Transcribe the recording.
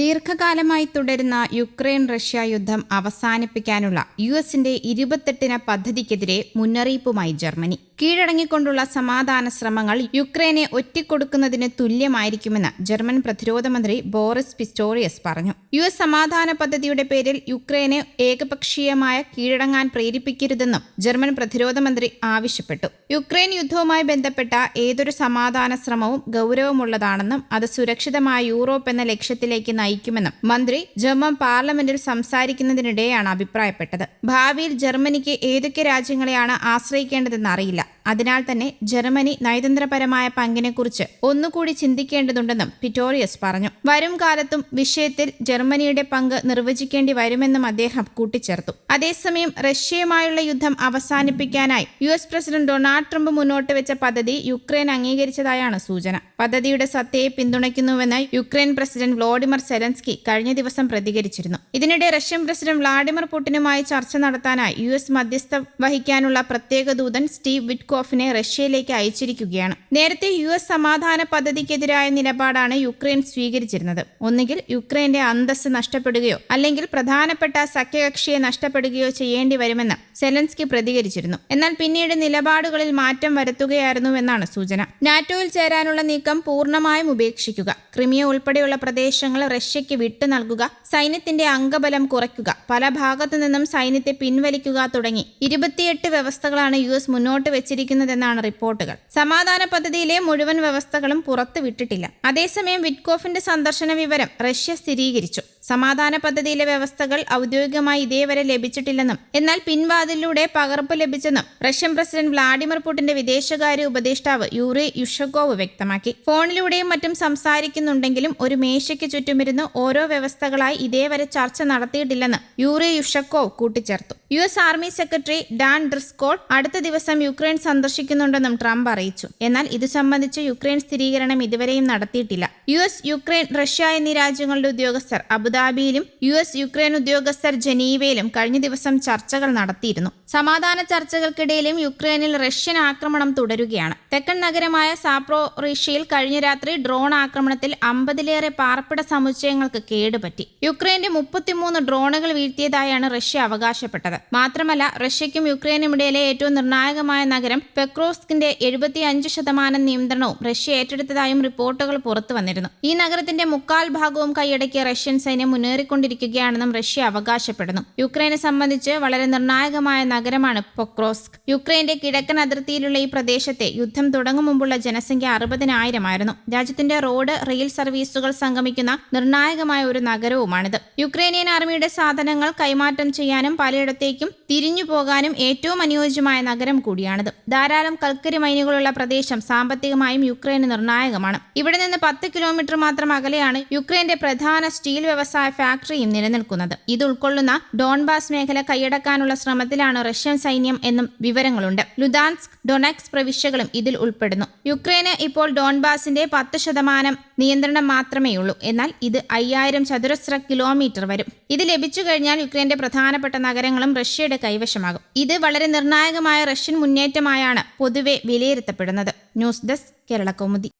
ദീർഘകാലമായി തുടരുന്ന Ukraine Russia യുദ്ധം അവസാനിപ്പിക്കാനുള്ള യു എസിന്റെ ഇരുപത്തെട്ടിന പദ്ധതിക്കെതിരെ മുന്നറിയിപ്പുമായി ജർമ്മനി. കീഴടങ്ങിക്കൊണ്ടുള്ള സമാധാന ശ്രമങ്ങൾ യുക്രൈനെ ഒറ്റിക്കൊടുക്കുന്നതിന് തുല്യമായിരിക്കുമെന്ന് ജർമ്മൻ പ്രതിരോധ മന്ത്രി ബോറിസ് പിസ്റ്റോറിയസ് പറഞ്ഞു. യു എസ് സമാധാന പദ്ധതിയുടെ പേരിൽ യുക്രൈനെ ഏകപക്ഷീയമായ കീഴടങ്ങാൻ പ്രേരിപ്പിക്കരുതെന്നും ജർമ്മൻ പ്രതിരോധ മന്ത്രി ആവശ്യപ്പെട്ടു. യുക്രൈൻ യുദ്ധവുമായി ബന്ധപ്പെട്ട ഏതൊരു സമാധാന ശ്രമവും ഗൗരവമുള്ളതാണെന്നും അത് സുരക്ഷിതമായ യൂറോപ്പ് എന്ന ലക്ഷ്യത്തിലേക്ക് നയിക്കുമെന്നും മന്ത്രി ജർമ്മൻ പാർലമെന്റിൽ സംസാരിക്കുന്നതിനിടെയാണ് അഭിപ്രായപ്പെട്ടത്. ഭാവിയിൽ ജർമ്മനിക്ക് ഏതൊക്കെ രാജ്യങ്ങളെയാണ് ആശ്രയിക്കേണ്ടതെന്ന് അറിയില്ല. അതിനാൽ തന്നെ ജർമ്മനി നയതന്ത്രപരമായ പങ്കിനെക്കുറിച്ച് ഒന്നുകൂടി ചിന്തിക്കേണ്ടതുണ്ടെന്നും പിറ്റോറിയസ് പറഞ്ഞു. വരും കാലത്തും വിഷയത്തിൽ ജർമ്മനിയുടെ പങ്ക് നിർവചിക്കേണ്ടി വരുമെന്നും അദ്ദേഹം കൂട്ടിച്ചേർത്തു. അതേസമയം റഷ്യയുമായുള്ള യുദ്ധം അവസാനിപ്പിക്കാനായി U S president Donald Trump മുന്നോട്ട് വെച്ച പദ്ധതി യുക്രൈൻ അംഗീകരിച്ചതായാണ് സൂചന. പദ്ധതിയുടെ സത്യയെ പിന്തുണയ്ക്കുന്നുവെന്ന് യുക്രൈൻ പ്രസിഡന്റ് വ്ളോഡിമർ സെലൻസ്കി കഴിഞ്ഞ ദിവസം പ്രതികരിച്ചിരുന്നു. ഇതിനിടെ റഷ്യൻ പ്രസിഡന്റ് വ്ളാഡിമിർ പുടിനുമായി ചർച്ച നടത്താനായി യു എസ് മധ്യസ്ഥ വഹിക്കാനുള്ള പ്രത്യേക ദൂതൻ സ്റ്റീവ് വിറ്റ്കോഫിനെ റഷ്യയിലേക്ക് അയച്ചിരിക്കുകയാണ്. നേരത്തെ യു എസ് സമാധാന പദ്ധതിക്കെതിരായ നിലപാടാണ് യുക്രൈൻ സ്വീകരിച്ചിരുന്നത്. ഒന്നുകിൽ യുക്രൈന്റെ അന്തസ് നഷ്ടപ്പെടുകയോ അല്ലെങ്കിൽ പ്രധാനപ്പെട്ട സഖ്യകക്ഷിയെ നഷ്ടപ്പെടുകയോ ചെയ്യേണ്ടി വരുമെന്ന് സെലൻസ്കി പ്രതികരിച്ചിരുന്നു. എന്നാൽ പിന്നീട് നിലപാടുകളിൽ മാറ്റം വരുത്തുകയായിരുന്നുവെന്നാണ് സൂചന. നാറ്റോയിൽ ചേരാനുള്ള നീക്കം പൂർണമായും ഉപേക്ഷിക്കുക. ക്രിമിയ ഉൾപ്പെടെയുള്ള പ്രദേശങ്ങൾ റഷ്യയ്ക്ക് വിട്ടു നൽകുക. സൈന്യത്തിന്റെ അംഗബലം കുറയ്ക്കുക. പല ഭാഗത്തു നിന്നും സൈന്യത്തെ പിൻവലിക്കുക തുടങ്ങി. ഇരുപത്തിയെട്ട് വ്യവസ്ഥകളാണ് യു എസ് മുന്നോട്ട് വെച്ചിരിക്കുന്നതെന്നാണ് റിപ്പോർട്ടുകൾ. സമാധാന പദ്ധതിയിലെ മുഴുവൻ വ്യവസ്ഥകളും പുറത്തുവിട്ടിട്ടില്ല അതേസമയം വിറ്റ്കോഫിന്റെ സന്ദർശന വിവരം റഷ്യ സ്ഥിരീകരിച്ചു. സമാധാന പദ്ധതിയിലെ വ്യവസ്ഥകൾ ഔദ്യോഗികമായി ഇതേവരെ ലഭിച്ചിട്ടില്ലെന്നും എന്നാൽ പിൻവാതിലൂടെ പകർപ്പ് ലഭിച്ചെന്നും റഷ്യൻ പ്രസിഡന്റ് വ്ളാഡിമിർ പുടിന്റെ വിദേശകാര്യ ഉപദേഷ്ടാവ് യൂറി യുഷകോവ് വ്യക്തമാക്കി. ഫോണിലൂടെയും മറ്റും സംസാരിക്കുന്നുണ്ടെങ്കിലും ഒരു മേശയ്ക്ക് ചുറ്റുമിരുന്ന് ഓരോ വ്യവസ്ഥകളായി ഇതേവരെ ചർച്ച നടത്തിയിട്ടില്ലെന്ന് യൂറി യുഷക്കോവ് കൂട്ടിച്ചേർത്തു. U S army secretary Dan Driscoll അടുത്ത ദിവസം യുക്രൈൻ സന്ദർശിക്കുന്നുണ്ടെന്നും ട്രംപ് അറിയിച്ചു. എന്നാൽ ഇത് സംബന്ധിച്ച് യുക്രൈൻ സ്ഥിരീകരണം ഇതുവരെയും നടത്തിയിട്ടില്ല. യു എസ് യുക്രൈൻ റഷ്യ എന്നീ രാജ്യങ്ങളുടെ ഉദ്യോഗസ്ഥർ അബുദാബിയിലും യു എസ് യുക്രൈൻ ഉദ്യോഗസ്ഥർ ജനീവയിലും കഴിഞ്ഞ ദിവസം ചർച്ചകൾ നടത്തിയിരുന്നു. സമാധാന ചർച്ചകൾക്കിടയിലും യുക്രൈനിൽ റഷ്യൻ ആക്രമണം തുടരുകയാണ്. തെക്കൻ നഗരമായ സാപ്രോറീഷ്യയിൽ കഴിഞ്ഞ രാത്രി ഡ്രോൺ ആക്രമണത്തിൽ അമ്പതിലേറെ പാർപ്പിട സമുച്ചയങ്ങൾക്ക് കേടുപറ്റി. യുക്രൈന്റെ മുപ്പത്തിമൂന്ന് ഡ്രോണുകൾ വീഴ്ത്തിയതായാണ് റഷ്യ അവകാശപ്പെട്ടത്. മാത്രമല്ല റഷ്യയ്ക്കും യുക്രൈനും ഇടയിലെ ഏറ്റവും നിർണായകമായ നഗരം പെക്രോസ്കിന്റെ എഴുപത്തിയഞ്ച് ശതമാനം നിയന്ത്രണവും റഷ്യ ഏറ്റെടുത്തതായും റിപ്പോർട്ടുകൾ പുറത്തു വന്നിരുന്നു. ഈ നഗരത്തിന്റെ മുക്കാൽ ഭാഗവും കൈയടക്കിയ റഷ്യൻ സൈന്യം മുന്നേറിക്കൊണ്ടിരിക്കുകയാണെന്നും റഷ്യ അവകാശപ്പെടുന്നു. യുക്രൈനെ സംബന്ധിച്ച് വളരെ നിർണായകമായ നഗരമാണ് പൊക്രോസ്ക്. യുക്രൈന്റെ കിഴക്കൻ അതിർത്തിയിലുള്ള ഈ പ്രദേശത്തെ യുദ്ധം തുടങ്ങും മുമ്പുള്ള ജനസംഖ്യ അറുപതിനായിരമായിരുന്നു രാജ്യത്തിന്റെ റോഡ് റെയിൽ സർവീസുകൾ സംഗമിക്കുന്ന നിർണായകമായ ഒരു നഗരവുമാണിത്. യുക്രൈനിയൻ ആർമിയുടെ സാധനങ്ങൾ കൈമാറ്റം ചെയ്യാനും പലയിടത്തേക്കും തിരിഞ്ഞു പോകാനും ഏറ്റവും അനുയോജ്യമായ നഗരം കൂടിയാണിത്. ധാരാളം കൽക്കരി മൈനുകളുള്ള പ്രദേശം സാമ്പത്തികമായും യുക്രൈന് നിർണായകമാണ്. ഇവിടെ നിന്ന് പത്ത് കിലോമീറ്റർ മാത്രം അകലെയാണ് യുക്രൈന്റെ പ്രധാന സ്റ്റീൽ വ്യവസായ ഫാക്ടറിയും നിലനിൽക്കുന്നത്. ഇത് ഉൾക്കൊള്ളുന്ന ഡോൺബാസ് മേഖല കൈയടക്കാനുള്ള ശ്രമത്തിലാണ് റഷ്യൻ സൈന്യം എന്നും വിവരങ്ങളുണ്ട്. ലുദാൻസ്ക് ഡൊണക്സ് പ്രവിശ്യകളും ഇതിൽ ഉൾപ്പെടുന്നു. യുക്രൈന് ഇപ്പോൾ ഡോൺബാസിന്റെ പത്ത് ശതമാനം നിയന്ത്രണം മാത്രമേയുള്ളൂ. എന്നാൽ ഇത് അയ്യായിരം ചതുരശ്ര കിലോമീറ്റർ വരും. ഇത് ലഭിച്ചു കഴിഞ്ഞാൽ യുക്രൈന്റെ പ്രധാനപ്പെട്ട നഗരങ്ങളും റഷ്യയുടെ കൈവശമാകും. ഇത് വളരെ നിർണായകമായ റഷ്യൻ മുന്നേറ്റമായാണ് പൊതുവെ വിലയിരുത്തപ്പെടുന്നത്. News desk Kerala Kaumudi.